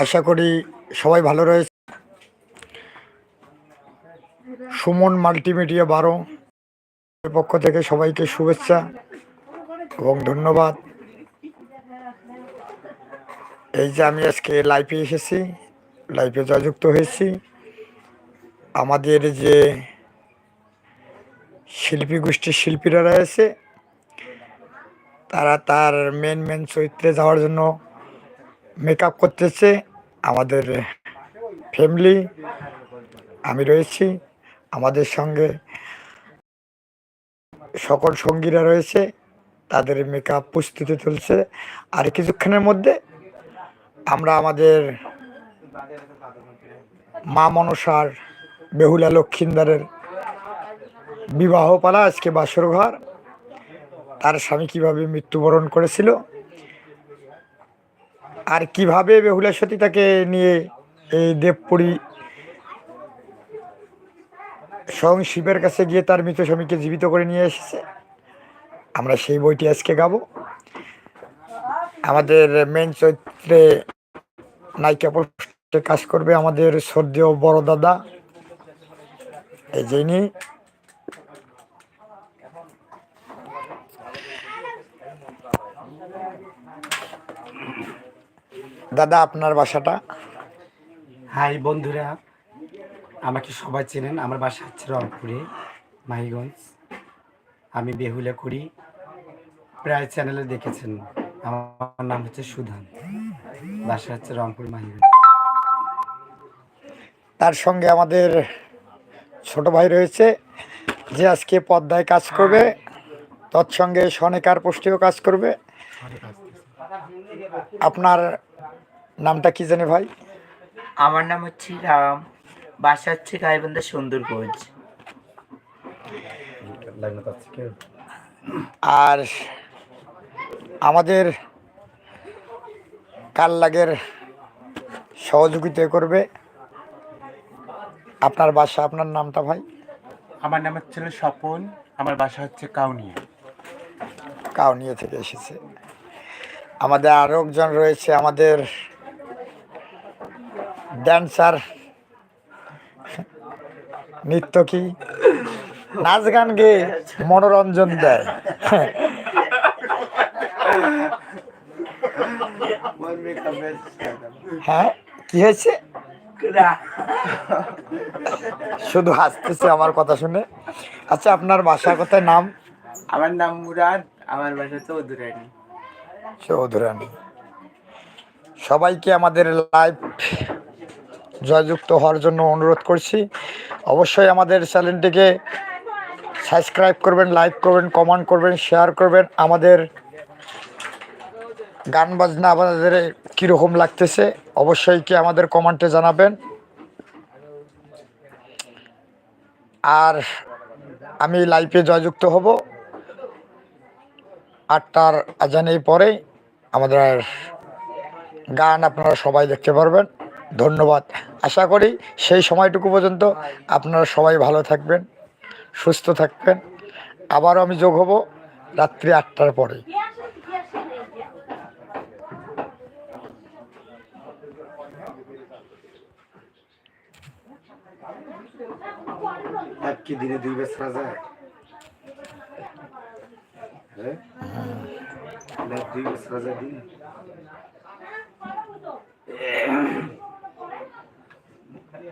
আশা করি সবাই ভালো রয়েছে। সুমন মাল্টিমিডিয়া বারো পক্ষ থেকে সবাইকে শুভেচ্ছা এবং ধন্যবাদ। এই যে আমি আজকে লাইভে এসেছি লাইভে জয়যুক্ত হয়েছি। আমাদের যে শিল্পী গোষ্ঠীর শিল্পীরা রয়েছে, তারা তার মেন মেন চরিত্রে যাওয়ার জন্য মেকআপ করতেছে, আমাদের ফ্যামিলি আমি রয়েছি, আমাদের সঙ্গে সকল সঙ্গীরা রয়েছে, তাদের মেকআপ প্রস্তুতি চলছে। আর কিছুক্ষণের মধ্যে আমরা আমাদের মা মনসার বেহুলা লক্ষিন্দারের বিবাহ পালা, আজকে বাসর ঘর। তার স্বামী কীভাবে মৃত্যুবরণ করেছিল আর কীভাবে বেহুলা সতী তাকে নিয়ে এই দেবপুরী স্বয়ং শিবের কাছে গিয়ে তার মৃত স্বামীকে জীবিত করে নিয়ে এসেছে? আমরা সেই বইটি আজকে গাব। আমাদের মেন চরিত্রে নায়িকা পোস্টে কাজ করবে আমাদের শ্রদ্ধেয় বড় দাদা, এই যিনি দাদা আপনার বাসাটা? হাই বন্ধুরা আমাকে সবাই চেনেন। আমার বাসা হচ্ছে রংপুরে মাহিগঞ্জ। আমি বেহুলা করি। প্রায় চ্যানেলে দেখেছেন আমার নাম হচ্ছে সুধান। বাসা হচ্ছে রংপুর মাহিগঞ্জ। তার সঙ্গে আমাদের ছোট ভাই রয়েছে যে আজকে পদ্মায় কাজ করবে। তৎসঙ্গে সনেকার পোস্টেও কাজ করবে। আপনার নামটা কি জানে ভাই? আমার নাম হচ্ছে রাম বাসা হচ্ছে গাইবান্ধা সুন্দরগঞ্জ। আর আমাদের কাল লাগের সহযোগিতা করবে। আপনার বাসা আপনার নামটা ভাই? আমার নাম হচ্ছে স্বপন আমার বাসা হচ্ছে কাউনিয়া। কাউনিয়া থেকে এসেছে। আমাদের আরও একজন রয়েছে আমাদের ড্যান্সার নৃত্য কি নাচ গান গেয়ে মনোরঞ্জন দেয়। হ্যাঁ কি হয়েছে? শুধু হাসতেছে আমার কথা শুনে। আচ্ছা আপনার বাসা কোথায় নাম? আমার নাম মুরাদ আমার বাসা চৌধুরানী। চৌধুরানী। সবাইকে আমাদের লাইভ জয়যুক্ত হওয়ার জন্য অনুরোধ করছি। অবশ্যই আমাদের চ্যানেলটিকে সাবস্ক্রাইব করবেন, লাইক করবেন, কমেন্ট করবেন, শেয়ার করবেন। আমাদের গান বাজনা আমাদের কীরকম লাগতেছে অবশ্যই কি আমাদের কমেন্টে জানাবেন। আর আমি লাইভে জয়যুক্ত হব। আটটার আজানের পরেই আমাদের গান আপনারা সবাই দেখতে পারবেন। ধন্যবাদ। আশা করি সেই সময়টুকু পর্যন্ত আপনারা সবাই ভালো থাকবেন, সুস্থ থাকবেন। আবারও আমি যোগ হব রাত্রি আটটার পরে। দিনে দুই বেচরা যায় হ্যাঁ? দুই দিন। Hari?